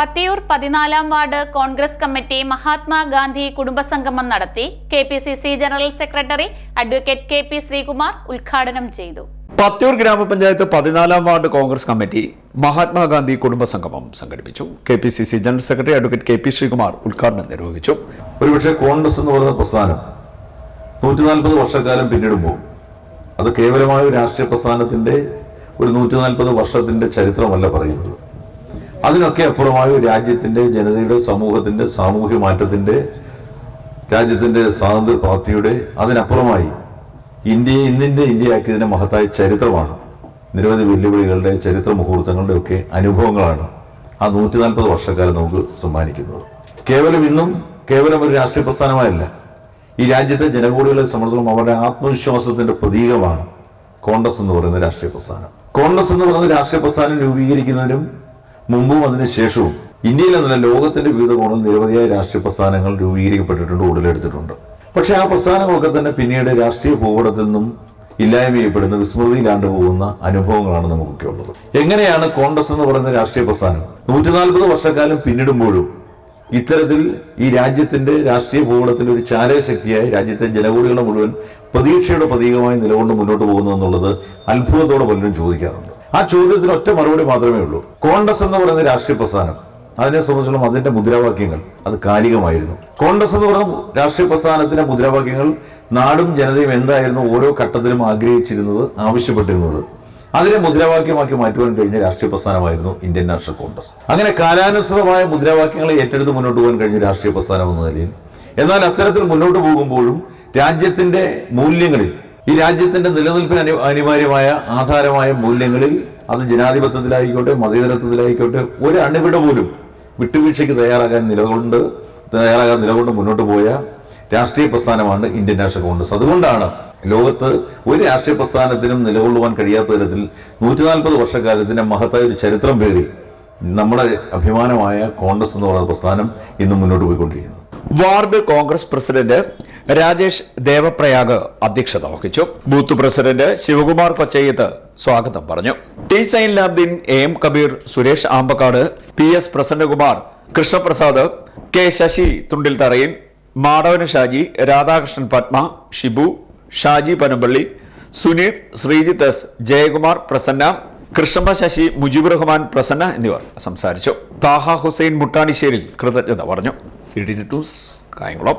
പത്തിയൂർ പതിനാലാം ward Congress committee Mahatma Gandhi കുടുംബസംഗമം നടത്തി K P C C general secretary advocate K P Sreekumar ഉദ്ഘാടനം ചെയ്തു. പത്തിയൂർ ഗ്രാമപഞ്ചായത്ത് പതിനാലാം വാർഡ് കോൺഗ്രസ് കമ്മിറ്റി മഹാത്മാഗാന്ധി കുടുംബസംഗമം സംഘടിപ്പിച്ചു. K P C C general secretary advocate K P Sreekumar ഉദ്ഘാടനം നിർവഹിച്ചു. ഒരുപക്ഷെ കോൺഗ്രസ് എന്ന് പറയുന്ന പ്രസ്ഥാനം നൂറ്റി നാൽപ്പത് വർഷക്കാലം പിന്നിടുമ്പോൾ അത് കേവലമായ ഒരു രാഷ്ട്രീയ പ്രസ്ഥാനത്തിന്റെ ഒരു നൂറ്റി നാൽപ്പത് വർഷത്തിന്റെ ചരിത്രമല്ല പറയുന്നത്. അതിനൊക്കെ അപ്പുറമായ രാജ്യത്തിന്റെ ജനതയുടെ സമൂഹത്തിന്റെ സാമൂഹ്യ മാറ്റത്തിന്റെ രാജ്യത്തിന്റെ സ്വാതന്ത്ര്യ പ്രാപ്തിയുടെ അതിനപ്പുറമായി ഇന്ത്യയെ ഇന്നിന്റെ ഇന്ത്യയാക്കിയതിന്റെ മഹത്തായ ചരിത്രമാണ്. നിരവധി വെല്ലുവിളികളുടെ ചരിത്ര മുഹൂർത്തങ്ങളുടെ ഒക്കെ അനുഭവങ്ങളാണ് ആ നൂറ്റി നാൽപ്പത് വർഷക്കാലം നമുക്ക് സമ്മാനിക്കുന്നത്. കേവലം ഇന്നും കേവലം ഒരു രാഷ്ട്രീയ പ്രസ്ഥാനമായല്ല. ഈ രാജ്യത്തെ ജനകൂടികളെ സംബന്ധിച്ചിടത്തോളം അവരുടെ ആത്മവിശ്വാസത്തിന്റെ പ്രതീകമാണ് കോൺഗ്രസ് എന്ന് പറയുന്ന രാഷ്ട്രീയ പ്രസ്ഥാനം. കോൺഗ്രസ് എന്ന് പറയുന്ന രാഷ്ട്രീയ പ്രസ്ഥാനം രൂപീകരിക്കുന്നതിനും മുമ്പും അതിന് ശേഷവും ഇന്ത്യയിൽ എന്നല്ല ലോകത്തിന്റെ വിവിധ കോണിൽ നിരവധിയായ രാഷ്ട്രീയ പ്രസ്ഥാനങ്ങൾ രൂപീകരിക്കപ്പെട്ടിട്ടുണ്ട് ഉടലെടുത്തിട്ടുണ്ട്. പക്ഷെ ആ പ്രസ്ഥാനങ്ങളൊക്കെ തന്നെ പിന്നീട് രാഷ്ട്രീയ ഭൂപടത്തിൽ നിന്നും ഇല്ലായ്മ ചെയ്യപ്പെടുന്ന വിസ്മൃതിയിലാണ്ട് പോകുന്ന അനുഭവങ്ങളാണ് നമുക്കൊക്കെ ഉള്ളത്. എങ്ങനെയാണ് കോൺഗ്രസ് എന്ന് പറയുന്ന രാഷ്ട്രീയ പ്രസ്ഥാനം? നൂറ്റി നാൽപ്പത് വർഷക്കാലം പിന്നിടുമ്പോഴും ഇത്തരത്തിൽ ഈ രാജ്യത്തിന്റെ രാഷ്ട്രീയ ഭൂപടത്തിൽ ഒരു ചാലകശക്തിയായി രാജ്യത്തെ ജനകൂടികളെ മുഴുവൻ പ്രതീക്ഷയുടെ പ്രതീകമായി നിലകൊണ്ട് മുന്നോട്ട് പോകുന്നു എന്നുള്ളത് അത്ഭുതത്തോടെ പലരും ചോദിക്കാറുണ്ട്. ആ ചോദ്യത്തിന് ഒറ്റ മറുപടി മാത്രമേ ഉള്ളൂ. കോൺഗ്രസ് എന്ന് പറയുന്ന രാഷ്ട്രീയ പ്രസ്ഥാനം അതിനെ സംബന്ധിച്ചിടത്തോളം അതിന്റെ മുദ്രാവാക്യങ്ങൾ അത് കാലികമായിരുന്നു. കോൺഗ്രസ് എന്ന് പറയുന്ന രാഷ്ട്രീയ പ്രസ്ഥാനത്തിന്റെ മുദ്രാവാക്യങ്ങൾ നാടും ജനതയും എന്തായിരുന്നു ഓരോ ഘട്ടത്തിലും ആഗ്രഹിച്ചിരുന്നത് ആവശ്യപ്പെട്ടിരുന്നത്. അതിനെ മുദ്രാവാക്യമാക്കി മാറ്റുവാൻ കഴിഞ്ഞ രാഷ്ട്രീയ പ്രസ്ഥാനമായിരുന്നു ഇന്ത്യൻ നാഷണൽ കോൺഗ്രസ്. അങ്ങനെ കാലാനുസൃതമായ മുദ്രാവാക്യങ്ങളെ ഏറ്റെടുത്ത് മുന്നോട്ട് പോകാൻ കഴിഞ്ഞ രാഷ്ട്രീയ പ്രസ്ഥാനം എന്ന നിലയിൽ എന്നാൽ അത്തരത്തിൽ മുന്നോട്ട് പോകുമ്പോഴും രാജ്യത്തിന്റെ മൂല്യങ്ങളിൽ ഈ രാജ്യത്തിന്റെ നിലനിൽപ്പിന് അനി അനിവാര്യമായ ആധാരമായ മൂല്യങ്ങളിൽ അത് ജനാധിപത്യത്തിലായിക്കോട്ടെ മതേതരത്വത്തിലായിക്കോട്ടെ ഒരു അണിവിട പോലും വിട്ടുവീഴ്ചയ്ക്ക് തയ്യാറാകാൻ നിലകൊണ്ട് തയ്യാറാകാൻ നിലകൊണ്ട് മുന്നോട്ട് പോയ രാഷ്ട്രീയ പ്രസ്ഥാനമാണ് ഇന്ത്യൻ നാഷണൽ കോൺഗ്രസ്. അതുകൊണ്ടാണ് ലോകത്ത് ഒരു രാഷ്ട്രീയ പ്രസ്ഥാനത്തിനും നിലകൊള്ളുവാൻ കഴിയാത്ത തരത്തിൽ നൂറ്റി നാൽപ്പത് വർഷക്കാലത്തിന്റെ മഹത്തായ ഒരു ചരിത്രം പേറി നമ്മുടെ അഭിമാനമായ കോൺഗ്രസ് എന്ന് പറയുന്ന പ്രസ്ഥാനം ഇന്ന് മുന്നോട്ട് പോയിക്കൊണ്ടിരിക്കുന്നത് വാർഡ് കോൺഗ്രസ് പ്രസിഡന്റ് രാജേഷ് ദേവപ്രയാഗ് അധ്യക്ഷത വഹിച്ചു. ബൂത്ത് പ്രസിഡന്റ് ശിവകുമാർ കൊച്ചയ്യത്ത് സ്വാഗതം പറഞ്ഞു. T Zainulabdeen A M Kabir Suresh Ambakkad P S Prasannakumar Krishnaprasad K Sasi Thundil Tharayil Madavana Shaji Radhakrishnan Padma Shibu Shaji Panampilly Suneer Sreejith S Jayakumar Prasanna Krishnamma Sasi Mujeeb Rahman Prasanna എന്നിവർ സംസാരിച്ചു. താഹ ഹുസൈൻ മുട്ടാണിശ്ശേരിൽ കൃതജ്ഞത പറഞ്ഞു. C D news Kayamkulam.